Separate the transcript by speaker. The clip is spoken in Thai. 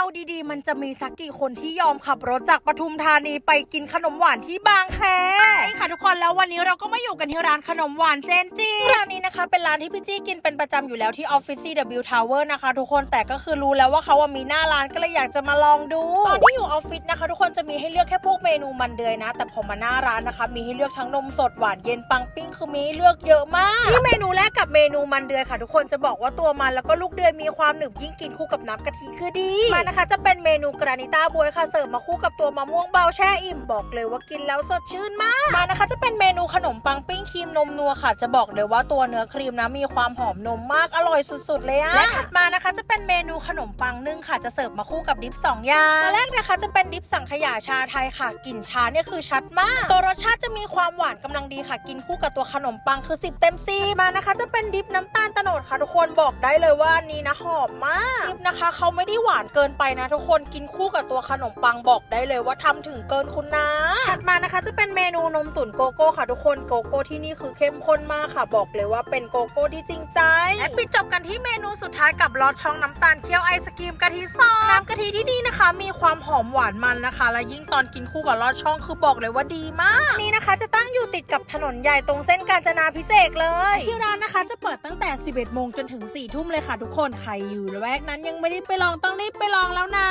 Speaker 1: เอาดีๆ มันจะมีสักกี่คนที่ยอมขับรถจากปทุมธานีไปกินขนมหวานที่บางแค ค่ะทุกคนแล้ววันนี้เราก็มาอยู่กันที่ร้านขนมหวานเจนจีร้านนี้นะคะ เป็นร้านที่พี่จี้กินเป็นประจำอยู่แล้วที่ออฟฟิศ CW Tower นะคะทุกคนแต่ก็คือรู้แล้วว่าเขาอะมีหน้าร้านก็เลยอยากจะมาลองดูตอนที่อยู่ออฟฟิศนะคะ ทุกคนจะมีให้เลือกแค่พวกเมนูมันเดือยนะ แต่พอมาหน้าร้านนะคะ มีให้เลือกทั้งนมสดหวานเย็นปังปิ้งคือมีให้เลือกเยอะมากที่เมนูแรกกับเมนูมันเดือยค่ะ ทุกคนจะบอกว่าตัวมันแล้วก็ลูกเดือยมีความหนึบยิ่งกินคู่กับน้ำกะทิคือดีมานะคะ จะเป็นเมนูกรานิต้าบวยค่ะเสิร์ฟมาคู่กับตัวมะม่วงเบาแช่อิ่มบอกเลยว่ากินแล้วสดชื่นมากมานะคะจะเป็นเมนูขนมปังปิ้งครีมนมนัวค่ะ จะบอกเลยว่าตัวเนื้อครีมนะมีความหอมนมมากอร่อยสุดๆเลยอะและถัดมานะคะ จะเป็นเมนูขนมปังนึ่งค่ะ จะเสิร์ฟมาคู่กับดิฟสองอย่างตัวแรกนะคะ จะเป็นดิฟสังขยาชาไทยค่ะกลิ่นชาเนี่ยคือชัดมาก ตัวรสชาติจะมีความหวานกำลังดีค่ะ กินคู่กับตัวขนมปังคือ 10 เต็มซีมานะคะ จะเป็นดิฟน้ำตาลตะโนดค่ะทุกคนบอกได้เลยว่าอันนี้นะหอมมากดิฟนะคะเขาไม่ได้หวานเกินไปนะ ทุกคนกินคู่กับตัวขนมปังบอกได้เลยว่าทำถึงเกินคุณนะถัดมานะคะ จะเป็นเมนูนมตุ๋นโกโก้ค่ะทุกคนโกโก้ที่นี่คือเข้มข้นมากค่ะ บอกเลยว่าเป็นโกโก้ที่จริงใจและปิดจบกันที่เมนูสุดท้ายกับลอดช่องน้ำตาลเคี่ยวไอศกรีมกะทิซองน้ำกะทิที่นี่นะคะ มีความหอมหวานมันนะคะ และยิ่งตอนกินคู่กับลอดช่องคือบอกเลยว่าดีมากนี่นะคะ จะตั้งอยู่ติดกับถนนใหญ่ตรงเส้นกาญจนาพิเศษกเลยที่ร้านนะคะจะเปิดตั้งแต่ 11 โมงจนถึง 4 ทุ่มเลยค่ะทุกคนใครอยู่ละแวกนั้นยังไม่ได้ไปลองต้องรีบไปลองแล้วนะ